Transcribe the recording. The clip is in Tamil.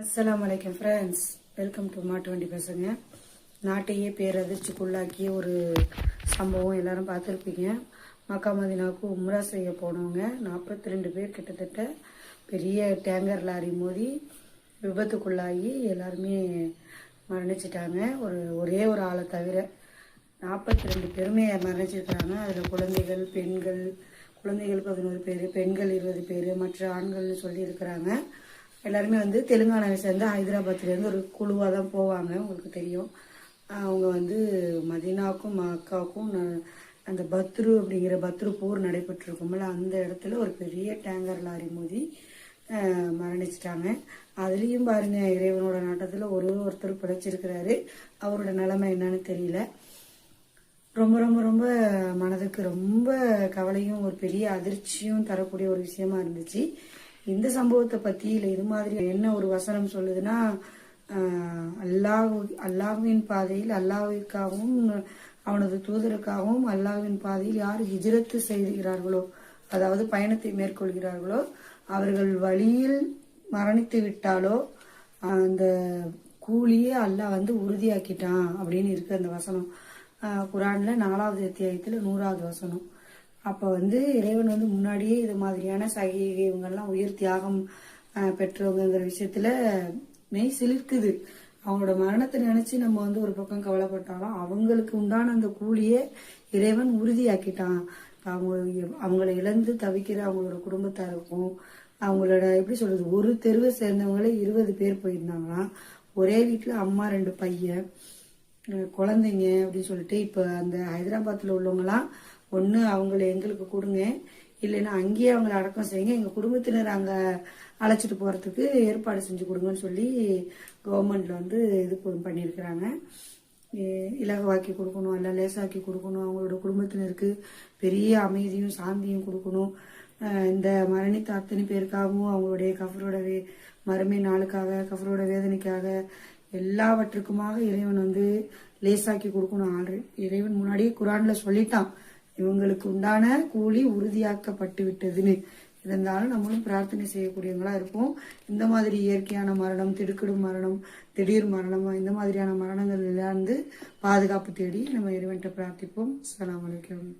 அஸ்லாம் வலைக்கம் ஃப்ரெண்ட்ஸ் வெல்கம் டு மாட்டு வண்டி பசங்க நாட்டையே பேரதிர்ச்சிக்குள்ளாக்கிய ஒரு சம்பவம் எல்லாரும் பார்த்துருப்பீங்க. மக்கா மதினாவுக்கு உம்ரா செய்ய போனவங்க நாற்பத்தி ரெண்டு பேர் கிட்டத்தட்ட பெரிய டேங்கர் லாரி மோதி விபத்துக்குள்ளாகி எல்லாருமே மரணிச்சிட்டாங்க. ஒரு ஒரே ஒரு ஆளை தவிர நாற்பத்தி ரெண்டு பேருமே மரணிச்சிருக்கிறாங்க. அதில் குழந்தைகள் பெண்கள் குழந்தைகள் பதினோரு பேர் பெண்கள் இருபது பேர் மற்ற ஆண்கள்னு சொல்லி இருக்கிறாங்க. எல்லாருமே வந்து தெலுங்கானாவை சேர்ந்து ஹைதராபாத்லேருந்து ஒரு குழுவாக தான் போவாங்க உங்களுக்கு தெரியும். அவங்க வந்து மதினாக்கும் மக்காவுக்கும் ந- அந்த பத்ரு அப்படிங்கிற பத்ரு போர் நடைபெற்றிருக்கும்ல அந்த இடத்துல ஒரு பெரிய டேங்கர் லாரி மோதி மரணிச்சிட்டாங்க. அதுலேயும் பாருங்க இறைவனோட நாட்டத்தில் ஒரு ஒருத்தர் பிழைச்சிருக்கிறாரு அவரோட நிலைமை என்னன்னு தெரியல. ரொம்ப ரொம்ப ரொம்ப மனதுக்கு ரொம்ப கவலையும் ஒரு பெரிய அதிர்ச்சியும் தரக்கூடிய ஒரு விஷயமா இருந்துச்சு. இந்த சம்பவத்தை பத்தி இல்ல இது மாதிரி என்ன ஒரு வசனம் சொல்லுதுன்னா அல்லாஹ் அல்லாஹ்வின் பாதையில் அல்லாஹுக்காகவும் அவனது தூதருக்காகவும் அல்லாஹ்வின் பாதையில் யார் ஹிஜ்ரத்து செய்கிறார்களோ அதாவது பயணத்தை மேற்கொள்கிறார்களோ அவர்கள் வழியில் மரணித்து விட்டாலோ அந்த கூலியே அல்லாஹ் வந்து உறுதியாக்கிட்டான் அப்படின்னு இருக்கு அந்த வசனம். குரான்ல நாலாவது அத்தியாயத்துல நூறாவது வசனம். அப்போ வந்து இறைவன் வந்து முன்னாடியே இது மாதிரியான சகிகை இவங்கெல்லாம் உயிர் தியாகம் பெற்றவங்கிற விஷயத்துல மெய் சிலிர்க்குது. அவங்களோட மரணத்தை நினைச்சு நம்ம வந்து ஒரு பக்கம் கவலைப்பட்டாலும் அவங்களுக்கு உண்டான அந்த கூலியே இறைவன் உறுதியாக்கிட்டான். அவங்க அவங்களை இழந்து தவிக்கிற அவங்களோட குடும்பத்தாருக்கும் அவங்களோட எப்படி சொல்றது ஒரு தெருவை சேர்ந்தவங்களே இருபது பேர் போயிருந்தாங்களாம். ஒரே வீட்டுல அம்மா ரெண்டு பையன் குழந்தைங்க அப்படின்னு சொல்லிட்டு இப்போ அந்த ஹைதராபாத்தில் உள்ளவங்கலாம் ஒன்று அவங்கள எங்களுக்கு கொடுங்க. இல்லைன்னா அங்கேயே அவங்கள அடக்கம் செய்யுங்க. எங்கள் குடும்பத்தினர் அங்கே அழைச்சிட்டு போகிறதுக்கு ஏற்பாடு செஞ்சு கொடுங்கன்னு சொல்லி கவர்மெண்டில் வந்து இது பண்ணியிருக்கிறாங்க. இலகுவாக்கி கொடுக்கணும் எல்லாம் லேசாக்கி கொடுக்கணும். அவங்களோட குடும்பத்தினருக்கு பெரிய அமைதியும் சாந்தியும் கொடுக்கணும். இந்த மரணித்த அத்தனை பேருக்காகவும் அவங்களுடைய கஃபரோட வே மறுமை நாளுக்காக கஃபரோட வேதனைக்காக எல்லாவற்றுக்குமாக இறைவன் வந்து லேசாக்கி கொடுக்கணும். ஆல்ரெடி இறைவன் முன்னாடியே குரானில் சொல்லிட்டான். இவங்களுக்கு உண்டான கூலி உறுதியாக்கப்பட்டு விட்டதுன்னு. இருந்தாலும் நம்மளும் பிரார்த்தனை செய்யக்கூடியவங்களா இருப்போம். இந்த மாதிரி இயற்கையான மரணம் திடுக்கிடும் மரணம் திடீர் மரணம் இந்த மாதிரியான மரணங்கள் இல்லாந்து பாதுகாப்பு தேடி நம்ம இறைவன்கிட்ட பிரார்த்திப்போம். அலாம் வலைக்கம்